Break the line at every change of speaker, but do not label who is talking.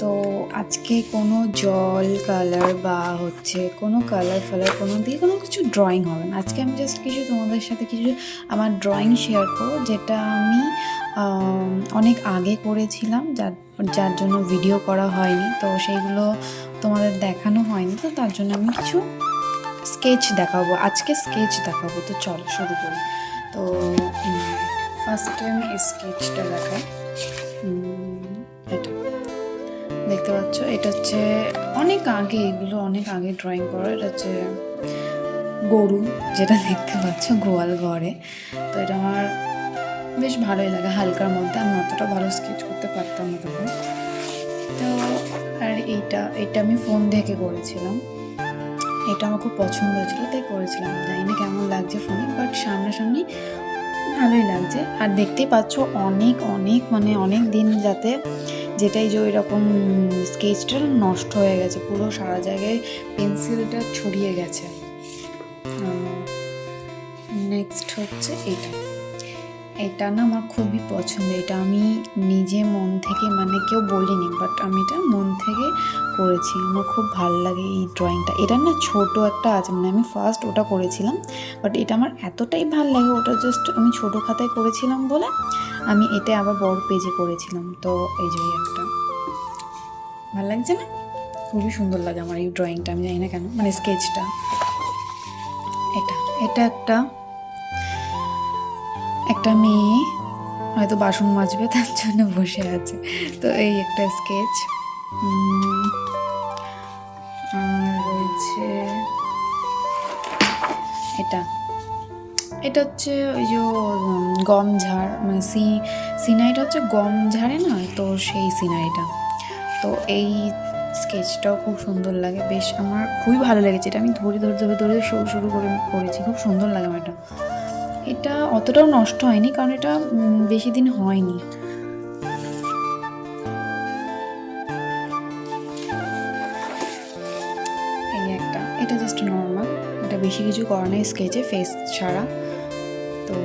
তো আজকে কোনো জল কালার বা হচ্ছে কোনো কালার ফালার কোনো দিয়ে কোনো কিছু ড্রয়িং হবে না। আজকে আমি জাস্ট কিছু তোমাদের সাথে কিছু আমার ড্রয়িং শেয়ার করব, যেটা আমি অনেক আগে করেছিলাম, যার যার জন্য ভিডিও করা হয়নি। তো সেইগুলো তোমাদের দেখানো হয়নি, তো তার জন্য আমি কিছু স্কেচ দেখাবো। আজকে স্কেচ দেখাবো, তো চল শুরু করি। তো ফার্স্টে আমি স্কেচটা দেখাই। দেখতে পাচ্ছ, এটা হচ্ছে অনেক আগে এগুলো, অনেক আগে ড্রয়িং করা, এটা হচ্ছে গরু, যেটা দেখতে পাচ্ছ গোয়াল ঘরে। তো এটা আমার বেশ ভালোই লাগে হালকার মধ্যে, আমি অতটা ভালো স্কেচ করতে পারতাম না তখন। তো আর এইটা, এটা আমি ফোন থেকে করেছিলাম। এটা আমার খুব পছন্দ হয়েছিল, তাই করেছিলাম। জানি না কেমন লাগছে ফোনে বাট সামনাসামনি ভালোই লাগছে। আর দেখতেই পাচ্ছ অনেক অনেক মানে অনেক দিন যাতে যেটাই যে ওই রকম স্কেচটা নষ্ট হয়ে গেছে, পুরো সারা জায়গায় পেন্সিলটা ছড়িয়ে গেছে। নেক্সট হচ্ছে এটা। এটা না আমার খুবই পছন্দ। এটা আমি নিজে মন থেকে মানে কেউ বলিনি বাট আমি এটা মন থেকে করেছি। আমার খুব ভালো লাগে এই ড্রয়িংটা এটা না ছোট একটা আছে মানে আমি ফার্স্ট ওটা করেছিলাম বাট এটা আমার এতটাই ভালো লাগে, ওটা জাস্ট আমি ছোট খাতায় করেছিলাম বলে আমি এটা আবার বড় পেজে করেছিলাম। তো এই যে একটা। ভালো লাগছে না? খুবই সুন্দর লাগে আমার এই ড্রয়িংটা আমি জানি না কেন মানে স্কেচটা এটা এটা একটা একটা মেয়ে হয়তো বাসন মাজবে, তার জন্য বসে আছে। তো এই একটা স্কেচ আর রয়েছে এটা। এটা হচ্ছে ওই যে গম ঝাড় মানে সি সিনারিটা হচ্ছে গম ঝাড়ে না? তো সেই সিনারিটা। তো এই স্কেচটাও খুব সুন্দর লাগে। বেশ আমার খুবই ভালো লেগেছে। এটা আমি ধরে ধরে ধরে ধরে শুরু শুরু করে করেছি। খুব সুন্দর লাগে আমার এটা। এটা অতটাও নষ্ট হয়নি, কারণ এটা বেশি দিন হয়নি। একটা, এটা জাস্ট নর্মাল এটা বেশি কিছু করা নেই স্কেচে ফেস ছাড়া। তো